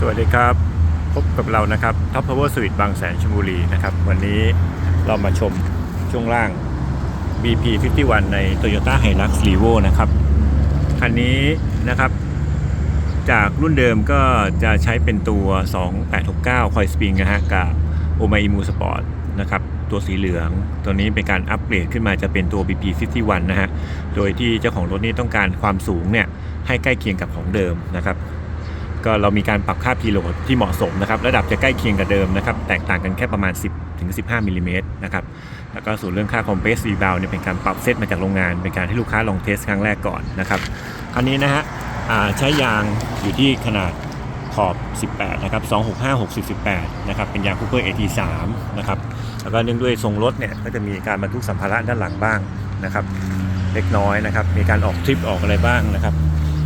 สวัสดีครับ พบกับเรานะครับ Top Power Suite บางแสนชลบุรีนะครับ วันนี้เรามาชมช่วงล่าง BP 51ใน Toyota Hilux Revo นะครับ คันนี้นะครับ จากรุ่นเดิมก็จะใช้เป็นตัว 2869 คอยสปริงนะฮะกับ o m a i m u Sport นะครับตัวสีเหลือง ตัวนี้เป็นการอัปเกรดขึ้นมาจะเป็นตัว BP 51นะฮะ โดยที่เจ้าของรถนี่ต้องการความสูงเนี่ยให้ใกล้เคียงกับของเดิมนะครับ ก็เรามีการปรับค่าพีโหลดที่เหมาะสมนะครับ ระดับจะใกล้เคียงกับเดิมนะครับ แตกต่างกันแค่ประมาณ 10ถึง15มิลลิเมตรนะครับ แล้วก็ส่วนเรื่องค่าคอมเพรสรีบาวเนี่ยเป็นการปรับเซตมาจากโรงงาน เป็นการให้ลูกค้าลองเทสครั้งแรกก่อนนะครับคราวนี้นะฮะใช้ยางอยู่ที่ขนาดขอบ 18 นะครับ 265 60 18 นะครับ เป็นยางคูเปอร์ AT3 นะครับ แล้วก็เนื่องด้วยทรงรถเนี่ย ก็จะมีการบรรทุกสัมภาระด้านหลังบ้างนะครับ เล็กน้อยนะครับ มีการออกทริปออกอะไรบ้างนะครับ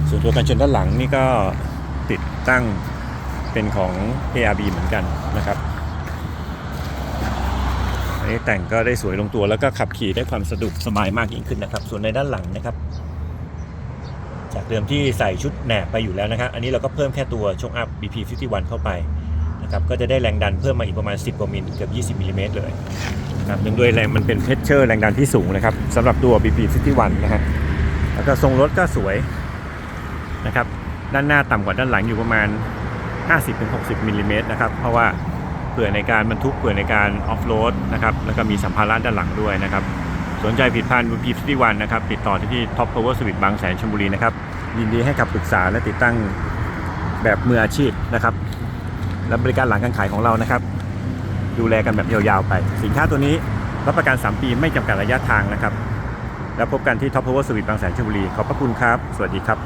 ส่วนตัวกันชนด้านหลังนี่ก็ ติดตั้งเป็นของ ARB เหมือนกันนะครับอันนี้แต่งก็ได้สวยลงตัวแล้วก็ขับขี่ได้ความสะดวกสบายมากยิ่งขึ้นนะครับ ส่วนในด้านหลังนะครับ จากเดิมที่ใส่ชุดแหนบไปอยู่แล้วนะครับ อันนี้เราก็เพิ่มแค่ตัวชงอัพ BP 51 เข้าไปนะครับก็จะได้แรงดันเพิ่มมาอีกประมาณ 10กว่ามิลเกือบ20มิลลิเมตรเลยนะครับเนื่องด้วยแรงมันเป็นเพชเชอร์แรงดันที่สูงนะครับสำหรับตัว BP 51 นะฮะแล้วก็ทรงรถก็สวยนะครับ ด้านหน้าต่ำกว่าด้านหลังอยู่ประมาณ 50-60มิลลิเมตรนะครับเพราะว่าเผื่อในการบรรทุกเผื่อในการออฟโรดนะครับแล้วก็มีสัมภาระด้านหลังด้วยนะครับสนใจผิดพันธ์ BP 51นนะครับติดต่อที่ที่ Top Power Suite บางแสนชลบุรีนะครับยินดีให้คำปรึกษาและติดตั้งแบบมืออาชีพนะครับและบริการหลังการขายของเรานะครับ ดูแลกันแบบยาวๆไป สินค้าตัวนี้รับประกัน 3 ปีไม่จำกัดระยะทางนะครับ แล้วพบกันที่ Top Power Suite บางแสนชลบุรีขอบพระคุณครับ สวัสดีครับ